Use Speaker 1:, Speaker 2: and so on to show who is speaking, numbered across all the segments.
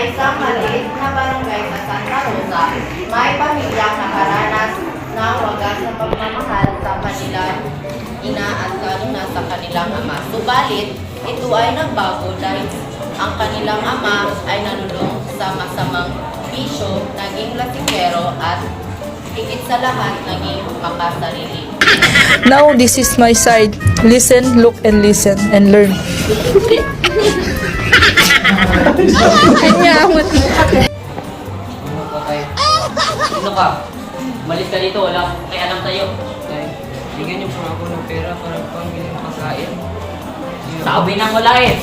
Speaker 1: isang maliit na barangay sa Santa Rosa, may pamilyang nakaranas ng wagas na pagmamahal sa kanilang ina at lalo sa kanilang ama. Subalit, ito ay nagbago dahil ang kanilang ama ay nalulong sa masamang bisyo, naging lasikero at higit sa lahat naging makasarili.
Speaker 2: Now this is my side. Listen, look, and listen, and learn.
Speaker 3: Ano ka tayo? Sino ka? Malis ka dito, wala kaya alam tayo.
Speaker 4: Tay, bigyan niyo po ako ng pera para pambili ng pagkain.
Speaker 3: Sabi nang wala eh.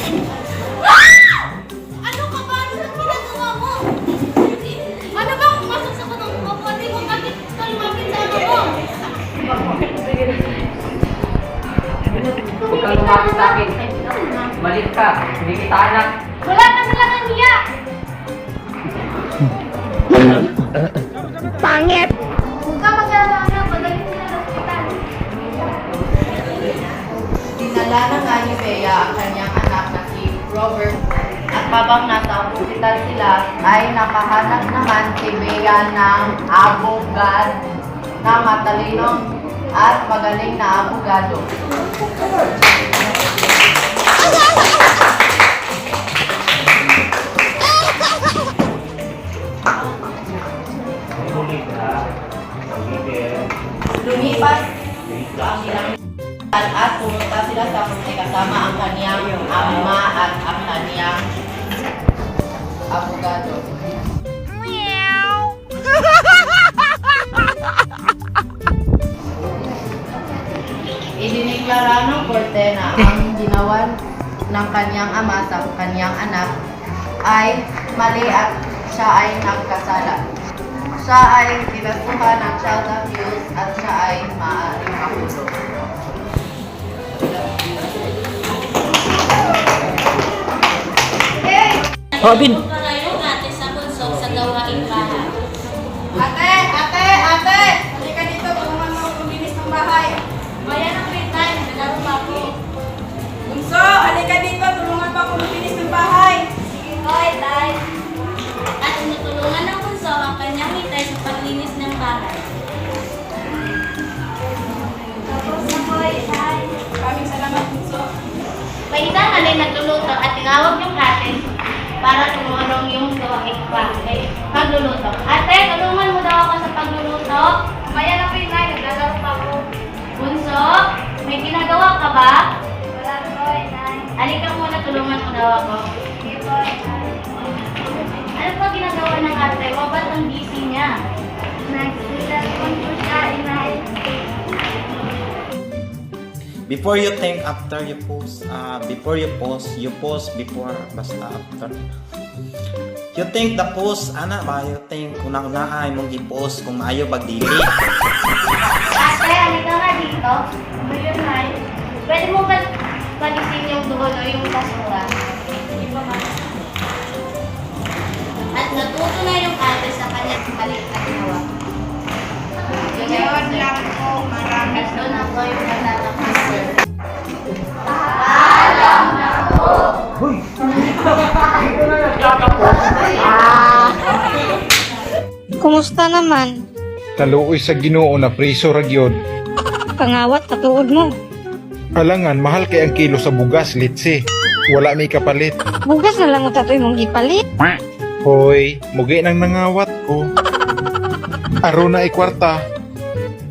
Speaker 5: Ano ka ba? Ano mo? Ano ba kung sa katong kapatid mo? Bakit ka sa ano mo?
Speaker 3: Huwag ka, hindi kita anak.
Speaker 1: Dinala na nga ni Bea ang kanyang anak na si Robert at habang nasa hospital sila ay nakahanap naman si Bea ng abogad na matalinong at magaling na abogado. Lumipas ang ilang at pumunta sila sa Puti kasama ang kanyang ama at ang kanyang abogado. Idiniklara ng korte na ang ginawa ng kanyang ama sa kanyang anak ay mali at siya ay nagkasala. Siya ay tinasuhan ng child abuse at siya ay maaaring mahulog.
Speaker 3: Robin!
Speaker 5: Ate sa bunsog sa gawaing bahay.
Speaker 1: Ate! Ate! Ate! Halika dito, tulungan mo ako luminis ng bahay.
Speaker 5: Bayan ang pintay, naglalaro pa ako.
Speaker 1: Bunso, halika dito, tulungan mo ako luminis ng bahay.
Speaker 5: Sige, hoy, tay. At tinutulungan ng bunso ang kanyang hitay sa paglinis ng bahay. Tapos na hoy, tay.
Speaker 1: Maraming salamat, Bunso.
Speaker 5: May isang alin nagluluto at tinawag
Speaker 6: Before you think after you post, uh, before you post, you post before basta after. You think the post, ana ba? You think una-una ay mong i-post kung ayaw pag-delete.
Speaker 5: Ate, halika nga dito. Ayun, Nay. Pwede mo ba palisin yung dulo yung basura? Hindi pa nga. At natuto na yung ate sa kanyang maliit na ginawa.
Speaker 1: Ngayon lang po, marami.
Speaker 5: Ito na po yung matatapos,
Speaker 7: Kumusta naman?
Speaker 8: Kaluoy sa Ginoo na priso ra gyud.
Speaker 7: Pangawat katuod mo.
Speaker 8: Alangan mahal kay ang kilo sa bugas litsi. Wala may kapalit.
Speaker 7: Bugas na lang mo tatoy mong gipalit.
Speaker 8: Hoy, mugi nang nangawat ko. Aro na ay kwarta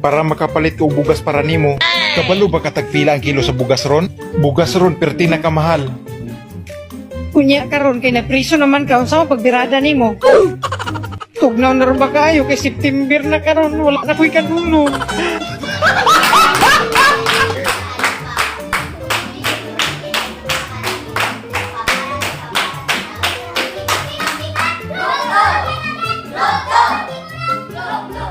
Speaker 8: para makapalit ko bugas para nimo. Kabalo ba katagpila ang kilo sa bugas ron? Bugas ron perti na kamahal.
Speaker 7: Kunya karon kay napriso naman ka unsa mo pagbirada nimo. Tugnaw na ron ba kayo kay September na karon wala na ko'y kanulong.